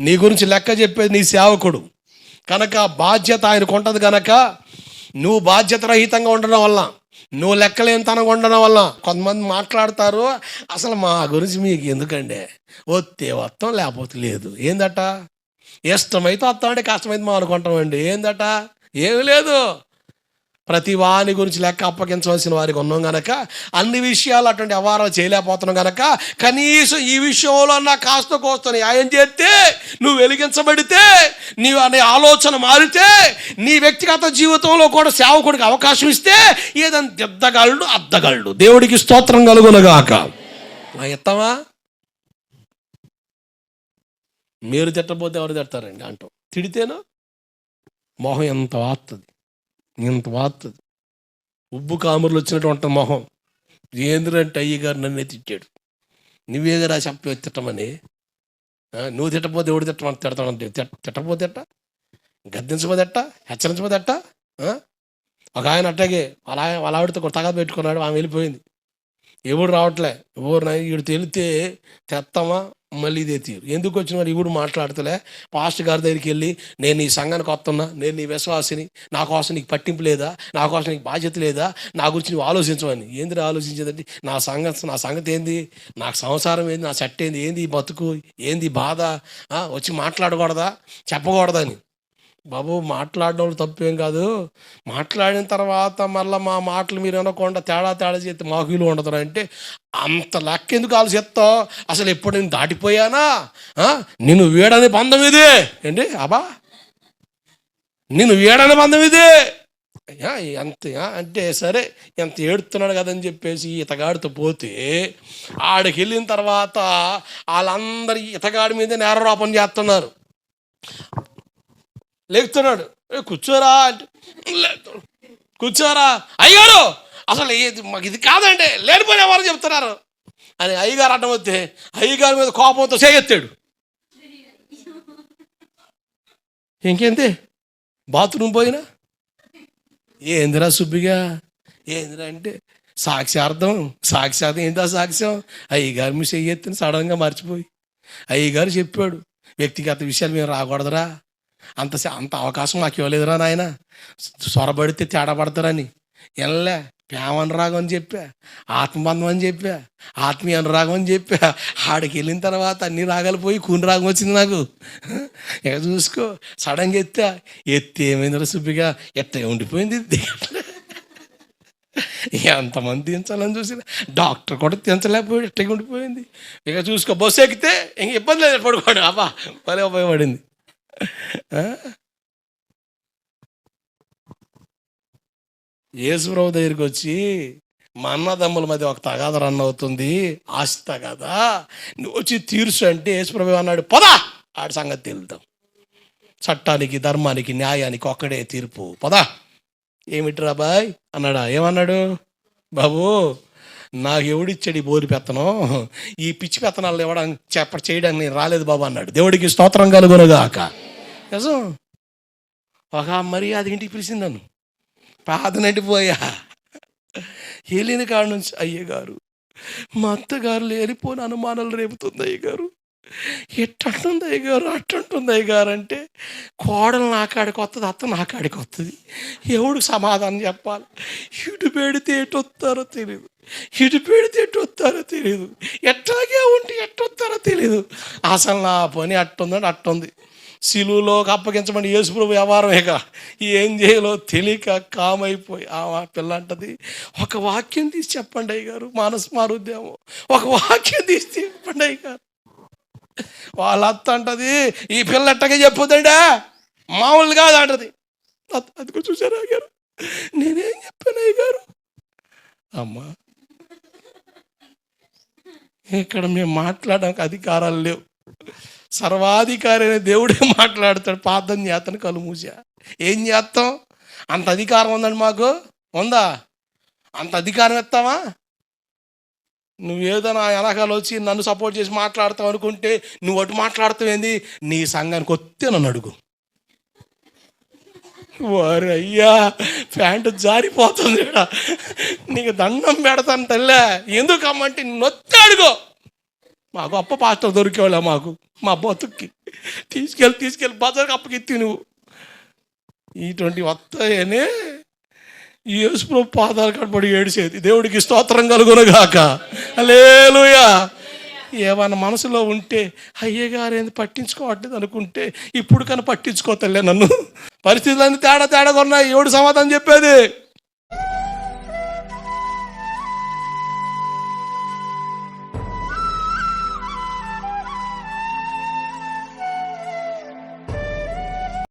నీ గురించి లెక్క చెప్పేది నీ సేవకుడు. కనుక బాధ్యత ఆయనకు ఉంటుంది కనుక నువ్వు బాధ్యత రహితంగా ఉండడం వల్ల నువ్వు లెక్కలేనితనంగా ఉండడం వల్ల కొంతమంది మాట్లాడతారు అసలు మా గురించి మీకు ఎందుకండి? వస్తే వస్తాం లేకపోతే లేదు. ఏందట? ఇష్టమైతే వస్తామండి కష్టమైతే మా అనుకుంటామండి ఏందట? ఏమి లేదు. ప్రతి వాని గురించి లెక్క అప్పగించవలసిన వారికి ఉన్నాం గనక అన్ని విషయాలు అటువంటి వ్యవహారాలు చేయలేకపోతున్నాం కనుక కనీసం ఈ విషయంలో నా కాస్త కోస్త న్యాయం చేస్తే నువ్వు వెలిగించబడితే నీవు అనే ఆలోచన మారితే నీ వ్యక్తిగత జీవితంలో కూడా సేవకుడికి అవకాశం ఇస్తే ఏదైనా దిద్దగలడు అద్దగలడు. దేవుడికి స్తోత్రం కలుగునగాక. ఎత్తమా? మీరు తిట్టపోతే ఎవరు తిడతారండి? అంటాం. తిడితేను? మొహం ఎంత వాస్తుంది ఇంత వార్త ఉబ్బు కామురులు వచ్చినటువంటి మొహం. ఏంద్రంటే అయ్య గారు నన్నే తిట్టాడు. నువ్వే కదా చెప్పి తిట్టమని. నువ్వు తిట్టపోతే ఎవడు తిట్టమని తిడతామంటే తిట్ట తిట్టపోతే ఎట్ట? గద్దించపోతే ఎట్ట? హెచ్చరించపోతే ఎట్ట? ఒక ఆయన అట్టగే అలా వాళ్ళ ఆవిడతో తగా పెట్టుకున్నాడు ఆమె వెళ్ళిపోయింది. ఎవడు రావట్లే? ఎవరు నా వీడు తెలితే తెత్తమా? మళ్ళీ ఇదే తీరు. ఎందుకు వచ్చిన వాడు ఇప్పుడు మాట్లాడతలే. పాస్ట్ గారి దగ్గరికి వెళ్ళి నేను నీ సంఘానికి వస్తున్నా. నేను నీ విశ్వాసిని. నా కోసం నీకు పట్టింపు లేదా? నా కోసం నీకు బాధ్యత లేదా? నా గురించి నువ్వు ఆలోచించమని ఏంది ఆలోచించేదండి? నా సంగతి నా సంగతి ఏంది? నాకు సంసారం ఏంది? నా చెట్టు ఏంది? ఏంది బతుకు? ఏంది బాధ? వచ్చి మాట్లాడకూడదా? చెప్పకూడదని బాబు మాట్లాడడం తప్పేం కాదు. మాట్లాడిన తర్వాత మళ్ళీ మా మాటలు మీరు అనకుండా తేడా తేడా చేస్తే మాకు విలువ ఉండదు అంటే అంత లెక్క ఎందుకు ఆలోచిస్తావు? అసలు ఎప్పుడు నేను దాటిపోయానా? నిన్ను వీడని బంధం ఇది. ఏంటి? అబా నిన్ను వీడని బంధం ఇది. ఎంత అంటే సరే ఎంత ఏడుతున్నాడు కదని చెప్పేసి ఇతగాడితో పోతే ఆడికి వెళ్ళిన తర్వాత వాళ్ళందరి ఇతగాడి మీద నేరారోపణ చేస్తున్నారు. లేపుతున్నాడు "ఏ, కూర్చోరా అంటే కూర్చోరా. అయ్యారు అసలు ఇది మాకు ఇది కాదండి లేనిపోయిన వారు చెప్తున్నారు? అని అయ్యగారు అడ్డం వస్తే అయ్యగారి మీద కోపంతో చేయెత్తాడు. ఇంకేంది? బాత్రూమ్ పోయినా? ఏందిరా సుబ్బిగా? ఏందిరా అంటే సాక్ష్యార్థం సాక్ష్యార్థం ఏంటా సాక్ష్యం? అయ్యగారు మీ చెయ్యెత్తిన సడన్గా మర్చిపోయి. అయ్యగారు చెప్పాడు వ్యక్తిగత విషయాలు మేము రాకూడదురా. అంత అంత అవకాశం మాకు ఇవ్వలేదురా నాయన. సొరబడితే తేడా పడతారని. ఎనలే ప్రేమ అనురాగం అని చెప్పా ఆత్మబంధం అని చెప్పా ఆత్మీయ అనురాగం అని చెప్పా. ఆడికి వెళ్ళిన తర్వాత అన్ని రాగాలు పోయి కూని రాగం వచ్చింది నాకు. ఇక చూసుకో సడన్గా ఎత్తా ఎత్తి ఏమైందిరా సుబ్బిగా? ఎత్త ఉండిపోయింది. ఎంతమంది తించాలని చూసి డాక్టర్ కూడా తించలేకపోయాడు ఎట్టగా ఉండిపోయింది. ఇక చూసుకో బస్సు ఎక్కితే ఇంక ఇబ్బంది లేదు పడుకోడు. అబ్బా భలే ఉపయోగపడింది. ఆ? యేసుప్రభు దగ్గరికి వచ్చి మా అన్నదమ్ముల మధ్య ఒక తగాద రన్ అవుతుంది. ఆశ తగాదా నువ్వు వచ్చి తీర్చు అంటే యేసుప్రభు అన్నాడు పదా! ఆడి సంగతి తెలుద్దాం. చట్టానికి ధర్మానికి న్యాయానికి ఒక్కడే తీర్పు. పదా. ఏమిట్రా బాయ్? అన్నాడా. ఏమన్నాడు? బాబు నాకు ఎవడిచ్చాడు ఈ బోరి పెత్తనం? ఈ పిచ్చి పెత్తనాలు ఇవ్వడం చెప్ప చేయడానికి నేను రాలేదు బాబు అన్నాడు. దేవుడికి స్తోత్రం కలుగునగాక. నిజం? ఒక మరి అది ఇంటికి పిలిచింది నన్ను. ప్రార్థనటి నడిపోయా వెళ్ళిన కాడ నుంచి అయ్యగారు మా అత్తగారు లేనిపోని అనుమానాలు రేపుతుంది అయ్యగారు. ఎట్టంటుంది అయ్యగారు? అట్టంటుంది అయ్యగారు అంటే కోడలు నా కాడికి వస్తుంది అత్త నాకాడికి వస్తుంది ఎవడు సమాధానం చెప్పాలి? ఇటు పెడితే ఎటు వస్తారో తెలియదు ఇటు పెడితే ఎటు వస్తారో తెలియదు ఎట్లాగే ఉంటే ఎట్టు వస్తారో తెలియదు అసలు నా పని అట్టుందని అట్టుంది. సిలువులోకి అప్పగించమని యేసుప్రభు వ్యవహారమేక ఏం చేయాలో తెలియక కామైపోయి ఆ పిల్ల అంటది ఒక వాక్యం తీసి చెప్పండి అయ్య గారు మానసు మారుద్దేమో. ఒక వాక్యం తీసి చెప్పండి అయ్య గారు వాళ్ళ అత్త అంటది ఈ పిల్ల ఎట్టగా చెప్పుదండా మామూలు కాదు అంటది అదిగో చూసారా గారు నేనేం చెప్పాను గారు అమ్మా ఇక్కడ మేము మాట్లాడడానికి అధికారాలు లేవు. సర్వాధికారి అనే దేవుడే మాట్లాడతాడు. పాతం చేస్తాను కళ్ళు మూసా. ఏం చేస్తాం? అంత అధికారం ఉందండి మాకు? ఉందా? అంత అధికారం ఇస్తావా నువ్వు ఏదైనా వెనకాల వచ్చి నన్ను సపోర్ట్ చేసి మాట్లాడతావు అనుకుంటే నువ్వు అటు మాట్లాడతావేంది? నీ సంఘానికి వస్తే నన్ను అడుగు. వారు అయ్యా ప్యాంటు జారిపోతుంది నీకు దండం పెడతాను తల్లే. ఎందుకమ్మంటే నొత్తి అడుగో. మా గొప్ప పాస్టర్ దొరికేవాళ్ళ మాకు మా బతుక్కి. తీసుకెళ్ళి తీసుకెళ్ళి బజార్కి అప్పకెత్తి నువ్వు. ఇటువంటి వస్తాయనే యేసుప్రభు పాదాలు కనబడి ఏడిసేది దేవుడికి స్తోత్రం కలుగునగాక. లేలుయా ఏమైనా మనసులో ఉంటే అయ్యగారు ఏంది పట్టించుకోవట్లేదు అనుకుంటే ఇప్పుడు కన్నా పట్టించుకోతలే నన్ను. పరిస్థితులన్నీ తేడా తేడా ఉన్నాయి. ఎవడు సమాధానం చెప్పేది.